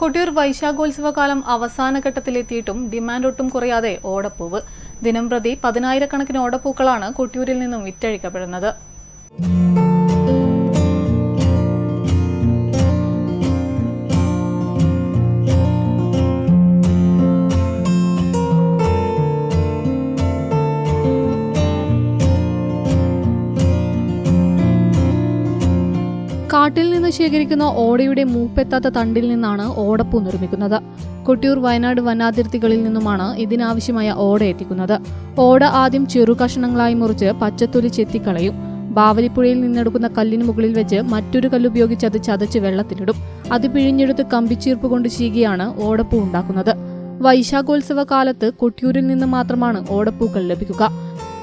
കൊട്ടിയൂർ വൈശാഖോത്സവകാലം അവസാന ഘട്ടത്തിലെത്തിയിട്ടും ഡിമാൻഡ് ഒട്ടും കുറയാതെ ഓടപ്പൂവ്. ദിനംപ്രതി പതിനായിരക്കണക്കിന് ഓടപ്പൂക്കളാണ് കൊട്ടിയൂരിൽ നിന്നും വിറ്റഴിക്കപ്പെടുന്നത്. കാട്ടിൽ നിന്ന് ശേഖരിക്കുന്ന ഓടയുടെ മൂപ്പെത്താത്ത തണ്ടിൽ നിന്നാണ് ഓടപ്പൂ നിർമ്മിക്കുന്നത്. കൊട്ടിയൂർ വയനാട് വനാതിർത്തികളിൽ നിന്നുമാണ് ഇതിനാവശ്യമായ ഓട എത്തിക്കുന്നത്. ഓട ആദ്യം ചെറു കഷണങ്ങളായി മുറിച്ച് പച്ചത്തൊലി ചെത്തിക്കളയും. ബാവലിപ്പുഴയിൽ നിന്നെടുക്കുന്ന കല്ലിന് മുകളിൽ വെച്ച് മറ്റൊരു കല്ലുപയോഗിച്ച് അത് ചതച്ച് വെള്ളത്തിലിടും. അത് പിഴിഞ്ഞെടുത്ത് കമ്പിച്ചീർപ്പ് കൊണ്ട് ചീകിയാണ് ഓടപ്പൂ ഉണ്ടാക്കുന്നത്. വൈശാഖോത്സവ കാലത്ത് കൊട്ടിയൂരിൽ നിന്ന് മാത്രമാണ് ഓടപ്പൂക്കൾ ലഭിക്കുക.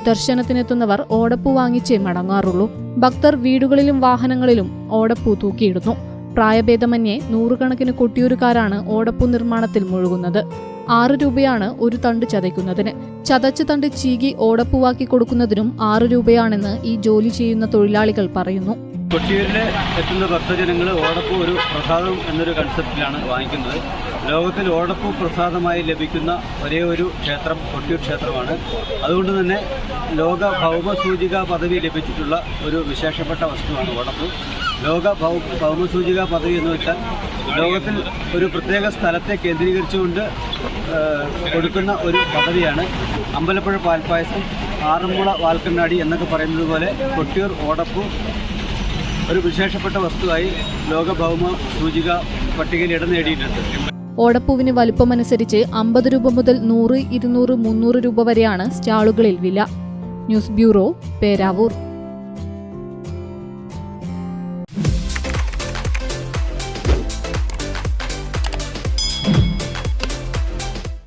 ദർശനത്തിനെത്തുന്നവർ ഓടപ്പൂ വാങ്ങിച്ചേ മടങ്ങാറുള്ളൂ. ഭക്തർ വീടുകളിലും വാഹനങ്ങളിലും ഓടപ്പൂ തൂക്കിയിടുന്നു. പ്രായഭേദമന്യേ നൂറുകണക്കിന് കൊട്ടിയൂരുകാരാണ് ഓടപ്പൂ നിർമ്മാണത്തിൽ മുഴുകുന്നത്. ആറ് രൂപയാണ് ഒരു തണ്ട് ചതയ്ക്കുന്നതിന്. ചതച്ച തണ്ട് ചീകി ഓടപ്പൂവാക്കി കൊടുക്കുന്നതിനും ആറ് രൂപയാണെന്ന് ഈ ജോലി ചെയ്യുന്ന തൊഴിലാളികൾ പറയുന്നു. കൊട്ടിയൂരിൽ എത്തുന്ന ഭക്തജനങ്ങൾ ഓടപ്പൂ ഒരു പ്രസാദം എന്നൊരു കൺസെപ്റ്റിലാണ് വാങ്ങിക്കുന്നത്. ലോകത്തിൽ ഓടപ്പൂ പ്രസാദമായി ലഭിക്കുന്ന ഒരേ ഒരു ക്ഷേത്രം കൊട്ടിയൂർ ക്ഷേത്രമാണ്. അതുകൊണ്ട് തന്നെ ലോക ഭൗമസൂചിക പദവി ലഭിച്ചിട്ടുള്ള ഒരു വിശേഷപ്പെട്ട വസ്തുവാണ് ഓടപ്പൂ. ലോക ഭൗമസൂചിക പദവി എന്ന് വെച്ചാൽ ലോകത്തിൽ ഒരു പ്രത്യേക സ്ഥലത്തെ കേന്ദ്രീകരിച്ചുകൊണ്ട് കൊടുക്കുന്ന ഒരു പദവിയാണ് അമ്പലപ്പുഴ പാൽപ്പായസം ആറന്മുള വാൽക്കണ്ണാടി എന്നൊക്കെ പറയുന്നത് പോലെ കൊട്ടിയൂർ ഓടപ്പൂ ഒരു വിശേഷപ്പെട്ട വസ്തുവായി ലോകഭൗമ സൂചിക പട്ടികയിൽ ഇടം നേടിയിട്ടുണ്ട്. ഓടപ്പൂവിന് വലുപ്പമനുസരിച്ച് അമ്പത് രൂപ മുതൽ നൂറ് ഇരുന്നൂറ് മുന്നൂറ് രൂപ വരെയാണ് സ്റ്റാളുകളിൽ വില. News bureau Peravoor.